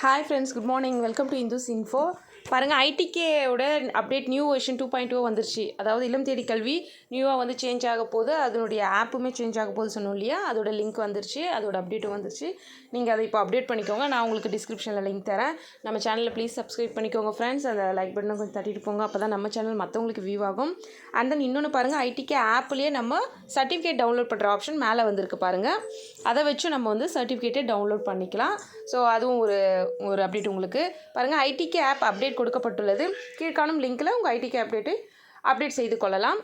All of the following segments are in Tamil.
Hi friends, good morning. Welcome to Indus Info. பாருங்கள் ஐடிகேவோட update new version two point two வந்துருச்சு. அதாவது இளம் தேடி கல்வி நியூவாக வந்து சேஞ்ச் ஆக போது அதனுடைய ஆப்புமே சேஞ்ச் ஆக போகுது சொன்னோம் இல்லையா? அதோட லிங்க் வந்துருச்சு. அதோட அப்டேட்டும் வந்துருச்சு. நீங்கள் அதை இப்போ அப்டேட் பண்ணிக்கோங்க. நான் உங்களுக்கு டிஸ்கிரிப்ஷனில் லிங்க் தரேன். நம்ம சேனலில் ப்ளீஸ் சப்ஸ்கிரைப் பண்ணிக்கோங்க ஃப்ரெண்ட்ஸ் அந்த லைக் பட்டனை கொஞ்சம் தட்டிட்டு போங்க. அப்போ தான் நம்ம சேனல் மற்றவங்களுக்கு வியூ ஆகும். அண்ட் தென் இன்னொன்று பாருங்கள் ஐடிகே ஆப்லேயே நம்ம சர்டிஃபிகேட் டவுன்லோட் பண்ணுற ஆப்ஷன் மேலே வந்திருக்கு பாருங்கள் அதை வச்சு நம்ம வந்து சர்டிஃபிகேட்டே டவுன்லோட் பண்ணிக்கலாம். ஸோ அதுவும் ஒரு ஒரு அப்டேட் உங்களுக்கு. பாருங்கள் ஐடிகே ஆப் அப்டேட் கொடுக்கப்பட்டுள்ளது. கீழ்காணும் லிங்கில் உங்கள் ஐடிக்கு அப்டேட்டை அப்டேட் செய்து கொள்ளலாம்.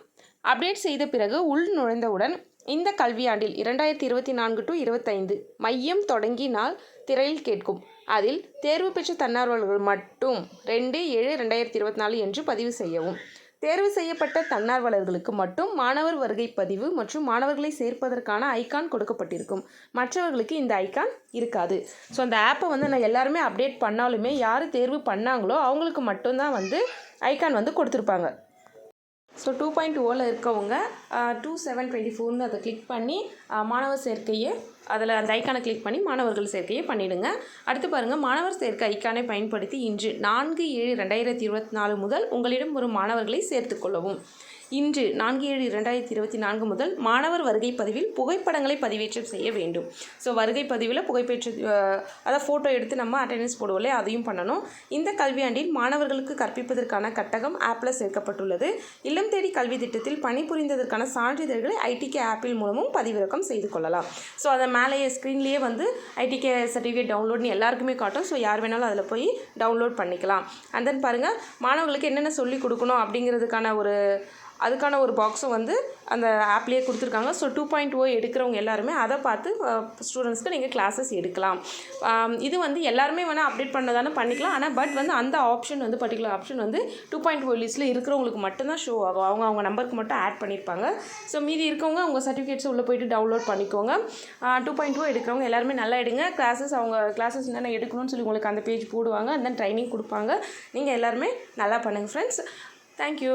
அப்டேட் செய்த பிறகு உள் நுழைந்தவுடன் இந்த கல்வியாண்டில் இரண்டாயிரத்தி இருபத்தி நான்கு டு இருபத்தைந்து மையம் தொடங்கி நாள் திரையில் கேட்கும். அதில் தேர்வு பெற்ற தன்னார்வலர்கள் மட்டும் ரெண்டு ஏழு ரெண்டாயிரத்தி இருபத்தி நாலு என்று பதிவு செய்யவும். தேர்வு செய்யப்பட்ட தன்னார்வலர்களுக்கு மட்டும் மாணவர் வருகை பதிவு மற்றும் மாணவர்களை சேர்ப்பதற்கான ஐக்கான் கொடுக்கப்பட்டிருக்கும். மற்றவர்களுக்கு இந்த ஐக்கான் இருக்காது. ஸோ அந்த ஆப்பை வந்து நான் எல்லாருமே அப்டேட் பண்ணாலுமே யார் தேர்வு பண்ணாங்களோ அவங்களுக்கு மட்டும்தான் வந்து ஐக்கான் வந்து கொடுத்துருப்பாங்க. ஸோ டூ பாயிண்ட் ஓவில் இருக்கவங்க டூ செவன் டுவெண்ட்டி ஃபோர்னு அதை கிளிக் பண்ணி மாணவர் சேர்க்கையை அதில் அந்த ஐக்கானை கிளிக் பண்ணி மாணவர்கள் சேர்க்கையை பண்ணிவிடுங்க அடுத்து பாருங்கள் மாணவர் சேர்க்கை ஐக்கானை பயன்படுத்தி இன்று நான்கு ஏழு ரெண்டாயிரத்தி இருபத்தி நாலு முதல் உங்களிடம் ஒரு மாணவர்களை சேர்த்துக்கொள்ளவும் இன்று நான்கு ஏழு இரண்டாயிரத்தி இருபத்தி நான்கு முதல் மாணவர் வருகை பதிவில் புகைப்படங்களை பதிவேற்றம் செய்ய வேண்டும். ஸோ வருகை பதிவில் புகைப்பேற்ற அதாவது ஃபோட்டோ எடுத்து நம்ம அட்டெண்டன்ஸ் போடுவோம்ல அதையும் பண்ணணும். இந்த கல்வியாண்டில் மாணவர்களுக்கு கற்பிப்பதற்கான கட்டகம் ஆப்பில் சேர்க்கப்பட்டுள்ளது. இல்லம் தேடி கல்வி திட்டத்தில் பணிபுரிந்ததற்கான சான்றிதழ்களை ஐடிகே ஆப்பில் மூலமும் பதிவிறக்கம் செய்து கொள்ளலாம். ஸோ அதை மேலேயே ஸ்க்ரீன்லேயே வந்து ஐடிகே சர்டிஃபிகேட் டவுன்லோட்னு எல்லாருக்குமே காட்டும். ஸோ யார் வேணாலும் அதில் போய் டவுன்லோட் பண்ணிக்கலாம். அண்ட் தென் பாருங்கள் மாணவர்களுக்கு என்னென்ன சொல்லிக் கொடுக்கணும் அப்படிங்கிறதுக்கான ஒரு அதுக்கான ஒரு பாக்ஸும் வந்து அந்த ஆப்லேயே கொடுத்துருக்காங்க. So two point O oh எடுக்கிறவங்க எல்லாருமே அதை பார்த்து ஸ்டூடெண்ட்ஸ்க்கு நீங்கள் கிளாஸஸ் எடுக்கலாம். இது வந்து எல்லாருமே வேணால் அப்டேட் பண்ணதானே பண்ணிக்கலாம். ஆனால் பட் வந்து அந்த ஆப்ஷன் வந்து பர்டிகுலர் ஆப்ஷன் வந்து டூ பாயிண்ட் ஓ லிஸ்ட்டில் இருக்கிறவங்களுக்கு மட்டும்தான் ஷோ ஆகும். அவங்க அவங்க நம்பருக்கு மட்டும் ஆட் பண்ணியிருப்பாங்க. ஸோ மீதி இருக்கவங்க அவங்க சர்டிஃபிகேட்ஸ் உள்ளே போயிட்டு டவுன்லோட் பண்ணிக்கோங்க. டூ பாயிண்ட் ஓ எடுக்கிறவங்க எல்லாருமே நல்லா எடுங்க. கிளாஸஸ் அவங்க கிளாஸஸ் என்னென்ன எடுக்கணும்னு சொல்லி உங்களுக்கு அந்த பேஜ் போடுவாங்க. அந்த ட்ரைனிங் கொடுப்பாங்க. நீங்கள் எல்லாருமே நல்லா பண்ணுங்கள் ஃப்ரெண்ட்ஸ் தேங்க்யூ